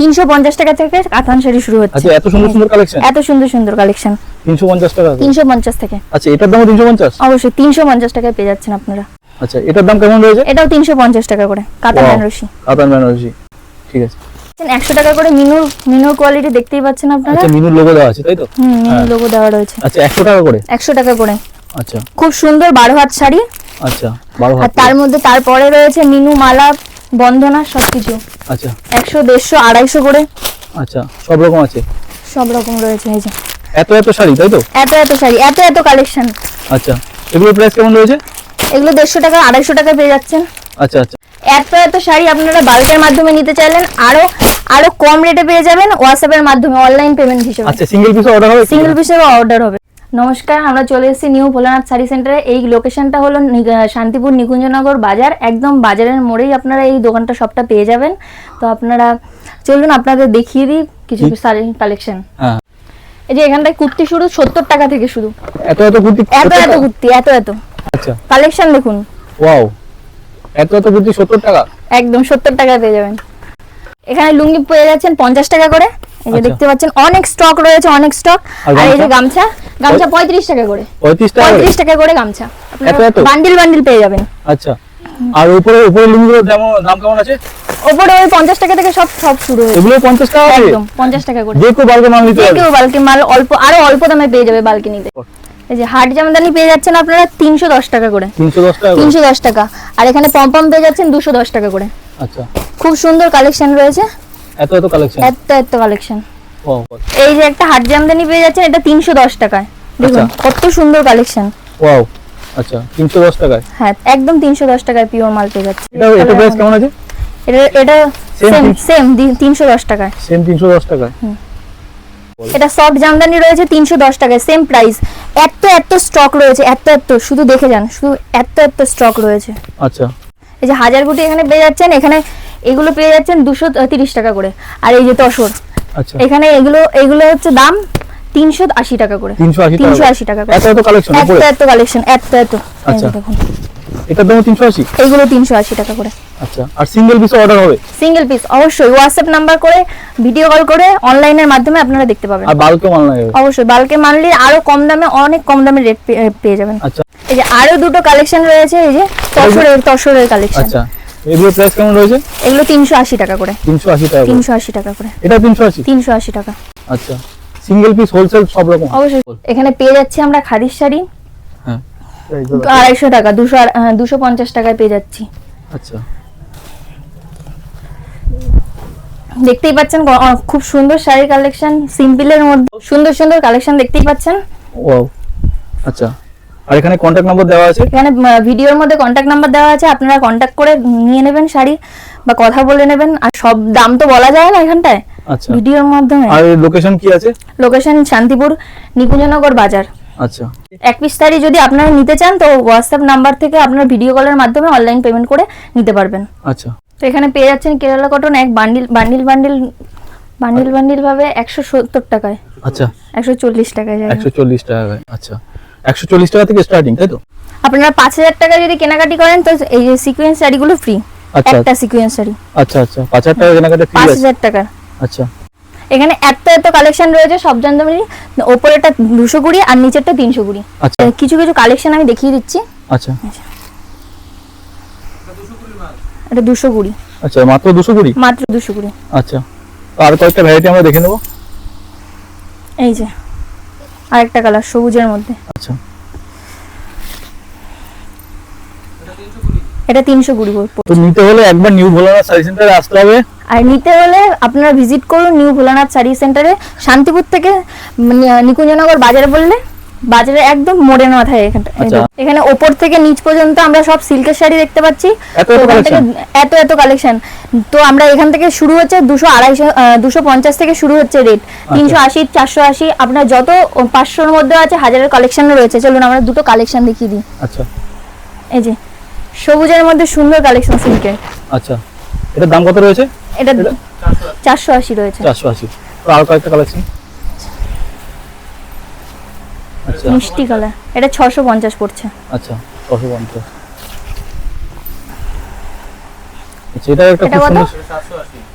তিনশো পঞ্চাশ টাকা থেকে কাতান শাড়ি শুরু হচ্ছে। আচ্ছা এত সুন্দর সুন্দর কালেকশন এত সুন্দর সুন্দর কালেকশন তিনশো পঞ্চাশ টাকা করে। তিনশো পঞ্চাশ থেকে। আচ্ছা এটার দাম তিনশো পঞ্চাশ? অবশ্যই তিনশো পঞ্চাশ টাকায় পেয়ে যাচ্ছেন আপনারা। আচ্ছা এটার দাম কেমন রয়েছে? এটাও তিনশো পঞ্চাশ টাকা করে কাতান বেনারসি। কাতান বেনারসি। ঠিক আছে। একশো টাকা করে মিনুর মিনুর কোয়ালিটি দেখতেই পাচ্ছেন আপনারা? আচ্ছা মিনুর লোগো দেওয়া আছে তাই তো? হুম মিনুর হ্যাঁ। লোগো দেওয়া রয়েছে। আচ্ছা একশো টাকা করে? একশো টাকা করে। আচ্ছা। খুব সুন্দর বারো হাত শাড়ি। আচ্ছা বারো আর হাত তার মধ্যে তারপরে রয়েছে মিনু মালা বন্ধনা সবকিছু। আচ্ছা। একশো দেড়শো আড়াইশো করে। আচ্ছা সব রকম আছে? সব রকম রয়েছে এই যে। এত এত শাড়ি তাই তো? এত এত শাড়ি এত এত কালেকশন আচ্ছা এগুলোর প্রাইস কেমন রয়েছে? এগুলো দেড়শো টাকা আড়াইশো টাকা পেয়ে যাচ্ছেন। আচ্ছা আচ্ছা। এত এত শাড়ি আপনারা বাল্কের মাধ্যমে নিতে চাইলেন আরও আরও কম রেটে পেয়ে যাবেন হোয়াটসঅ্যাপের মাধ্যমে অনলাইন পেমেন্ট হিসেবে। আচ্ছা সিঙ্গেল পিস অর্ডার হবে সিঙ্গেল পিসেরও অর্ডার হবে। নমস্কার আমরা চলে এসেছি নিউ ভোলানাথ শাড়ি সেন্টারে। এই লোকেশনটা হলো শান্তিপুর নিকুঞ্জনগর বাজার। একদম বাজারের মোড়েই আপনারা এই দোকানটা সবটা পেয়ে যাবেন। তো আপনারা চলুন আপনাদের দেখিয়ে দিই কিছু শাড়ি কালেকশন। হ্যাঁ। এই যে এখানটায় কুর্তি শুরু সত্তর টাকা থেকে শুরু। এত এত কুর্তি এত এত কুর্তি এত এত। আচ্ছা। কালেকশন দেখুন। ওয়াও। এত এত কুর্তি সত্তর টাকা? একদম সত্তর টাকায় পেয়ে যাবেন। এখানে লুঙ্গি পেয়ে যাচ্ছেন পঞ্চাশ টাকা করে। এই যে আচ্ছা। দেখতে পাচ্ছেন অনেক স্টক রয়েছে অনেক স্টক আর এই যে গামছা? গামছা গামছা পঁয়ত্রিশ টাকা করে। পঁয়ত্রিশ টাকা করে? পঁয়ত্রিশ টাকা করে গামছা। এত? বান্ডিল বান্ডিল পেয়ে যাবেন। আচ্ছা। আর উপরে উপরে লুঙ্গিগুলোর দাম দাম কেমন আছে? ওই পঞ্চাশ টাকা থেকে সব সব শুরু হয়েছে। এগুলো পঞ্চাশ টাকা একদম পঞ্চাশ টাকা করে। যে কেউ বালকে মাল নিতে পারবে কেউ বালকি মাল অল্প আরও অল্প দামে পেয়ে যাবে বালকিনিতে এই যে হাট জামদানি পেয়ে যাচ্ছেন আপনারা তিনশো দশ টাকা করে। তিনশো দশ টাকা করে? তিনশো দশ টাকা। আর এখানে পম্পম পেয়ে যাচ্ছেন দুশো দশ টাকা করে। আচ্ছা। খুব সুন্দর কালেকশন রয়েছে। এত এত কালেকশন এত এত কালেকশন এই যে একটা হাট জামদানি পেয়ে যাচ্ছেন এটা তিনশো দশ টাকায়। দেখুন আচ্ছা। কত সুন্দর কালেকশন ওয়াও আচ্ছা তিনশো দশ টাকায়? হ্যাঁ একদম তিনশো দশ টাকায় পিওর মাল পেয়ে যাচ্ছে এটা এটা প্রাইস কেমন আছে? এটা এটা সেম সেম তিনশো দশ টাকায়। সেম তিনশো দশ টাকায়? এটা সফট জামদানি রয়েছে তিনশো দশ টাকায় সেম প্রাইস এত এত স্টক রয়েছে এত এত শুধু দেখে যান শুধু এত এত স্টক রয়েছে। আচ্ছা। এই যে হাজার গুটি এখানে পেয়ে যাচ্ছেন এখানে এগুলো পেয়ে যাচ্ছেন দুশো তিরিশ টাকা করে। আর এই যে তসর আচ্ছা। এখানে এগুলো এগুলো হচ্ছে দাম তিনশো আশি টাকা করে। তিনশো আশি টাকা করে? এত এত কালেকশন এত এত কালেকশন এত এত। আচ্ছা। দেখুন। এটার দাম তিনশো আশি? এইগুলো তিনশো আশি টাকা করে। আচ্ছা। আর সিঙ্গেল পিস অর্ডার হবে? সিঙ্গেল পিস অবশ্যই। হোয়াটসঅ্যাপ নাম্বার করে ভিডিও কল করে অনলাইনের মাধ্যমে আপনারা দেখতে পাবেন। আর বালকে মাল নেবে অবশ্যই। বালকে মানলে আরও কম দামে অনেক কম দামে রেট পেয়ে যাবেন। আচ্ছা। এই যে আরও দুটো কালেকশন রয়েছে এই যে তসরের তসরের কালেকশন আচ্ছা। এগুলোর প্রাইস কেমন রয়েছে? এগুলো তিনশো আশি টাকা করে। তিনশো আশি টাকা করে। তিনশো আশি টাকা করে। এটা তিনশো আশি? তিনশো আশি টাকা। আচ্ছা। সিঙ্গেল পিস হোলসেল সব রকম? অবশ্যই। এখানে পেয়ে যাচ্ছি আমরা খাদির শাড়ি। হ্যাঁ। আড়াইশো টাকা দুশো আর- আহ, দুশো পঞ্চাশ টাকায় পেয়ে যাচ্ছি। আচ্ছা। দেখতেই পাচ্ছেন খুব সুন্দর শাড়ি কালেকশন সিম্পলের মধ্যে সুন্দর সুন্দর কালেকশন দেখতেই পাচ্ছেন। ওয়াও আচ্ছা। আর এখানে কন্ট্যাক্ট নম্বর দেওয়া আছে? এখানে ভিডিওর মধ্যে কন্ট্যাক্ট নাম্বার দেওয়া আছে আপনারা কন্ট্যাক্ট করে নিয়ে নেবেন শাড়ি বা কথা বলে নেবেন আর সব দাম তো বলা যায় না এখানটায় আচ্ছা। ভিডিওর মাধ্যমে। আর লোকেশন কি আছে? লোকেশন শান্তিপুর নিকুঞ্জনগর বাজার। আচ্ছা। এক পিস শাড়ি যদি আপনারা নিতে চান তো হোয়াটসঅ্যাপ নাম্বার থেকে আপনারা ভিডিও কলের মাধ্যমে অনলাইন পেমেন্ট করে নিতে পারবেন। আচ্ছা। তো এখানে পেয়ে যাচ্ছেন কেরালা কটন এক bundle bundle bundle bundle bundle ভাবে একশো সত্তর টাকায়। আচ্ছা। একশো চল্লিশ টাকায় যায় একশো চল্লিশ টাকা করে। আচ্ছা। একশো চল্লিশ টাকা থেকে স্টার্টিং তাই তো? আপনারা পাঁচ হাজার টাকা যদি কেনাকাটি করেন তো এই যে সিকোয়েন্স শাড়িগুলো ফ্রি আচ্ছা। একটা সিকোয়েন্স শাড়ি। আচ্ছা আচ্ছা। পাঁচ হাজার টাকা কেনাকাটা ফ্রি পাঁচ হাজার টাকার আচ্ছা। এখানে এত এত কালেকশন রয়েছে সব জানতামনি ওপরেরটা দুশো কুড়ি আর নিচেরটা তিনশো কুড়ি। আচ্ছা। কিছু কিছু কালেকশন আমি দেখিয়ে দিচ্ছি। আচ্ছা। এটা দুশো কুড়ি। আচ্ছা মাত্র দুশো কুড়ি? মাত্র দুশো কুড়ি। আচ্ছা। আর কয়েকটা ভ্যারাইটি আমরা দেখে নেব। এই যে। আরেকটা কালার সবুজের মধ্যে। আচ্ছা। এটা তিনশো কুড়ি পড়বে। তো নিতে হলে একবার নিউ ভোলানা সার্ভিস সেন্টারে আসতে হবে। আর নিতে হলে আপনারা ভিজিট করুন নিউ ভোলানাথ শাড়ি সেন্টারে। শান্তিপুর থেকে নিকুঞ্জনগর বাজার বললে বাজারে একদম মোড়ের মাথায় এখানটা এই আচ্ছা। এখানে ওপর থেকে নিচ পর্যন্ত আমরা সব সিল্কের শাড়ি দেখতে পাচ্ছি। এত এত থেকে কালেকশন তো আমরা এখান থেকে শুরু হচ্ছে দুশো আড়াইশো দুশো পঞ্চাশ থেকে শুরু হচ্ছে রেট আচ্ছা। তিনশো আশি চারশো আশি আপনার যত পাঁচশোর মধ্যে আছে হাজারের কালেকশনও রয়েছে। চলুন আমরা দুটো কালেকশন দেখিয়ে দিই। আচ্ছা। এই যে সবুজের মধ্যে সুন্দর কালেকশন সিল্কের আচ্ছা। এটার দাম কত রয়েছে? এটা চারশো আশি রয়েছে। চারশো আশি। আর কয়েকটা কালেকশন আচ্ছা মিষ্টি কালার। এটা ছশো পঞ্চাশ পড়ছে। আচ্ছা ছশো পঞ্চাশ। আচ্ছা এটা একটা খুব? সুন্দর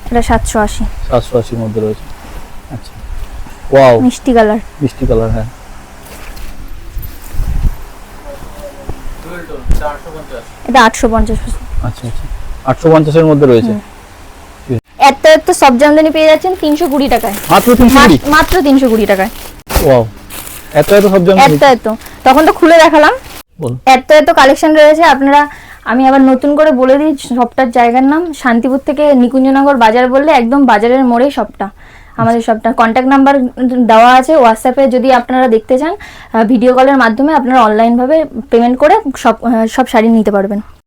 এটা সাতশো আশি। সাতশো আশির মধ্যে রয়েছে। আচ্ছা। ওয়াও। মিষ্টি কালার। মিষ্টি কালার হ্যাঁ। এটা আচ্ছা আচ্ছা। আটশো পঞ্চাশের মধ্যে রয়েছে। এত এত সব জামদানি পেয়ে যাচ্ছেন তিনশো কুড়ি টাকায়। মাত্র তিনশো কুড়ি? মাত্র টাকায়। ওয়াও। এত এত সব এত এত। তখন তো খুলে দেখালাম। এত এত কালেকশন রয়েছে। আপনারা আমি আবার নতুন করে বলে দিই সবটার জায়গার নাম। শান্তিপুর থেকে নিকুঞ্জনগর বাজার বললে একদম বাজারের মোড়েই সবটা। আমাদের সবটা। কন্ট্যাক্ট নাম্বার দেওয়া আছে হোয়াটসঅ্যাপে যদি আপনারা দেখতে চান ভিডিও কলের মাধ্যমে আপনারা অনলাইনভাবে পেমেন্ট করে সব সব শাড়ি নিতে পারবেন।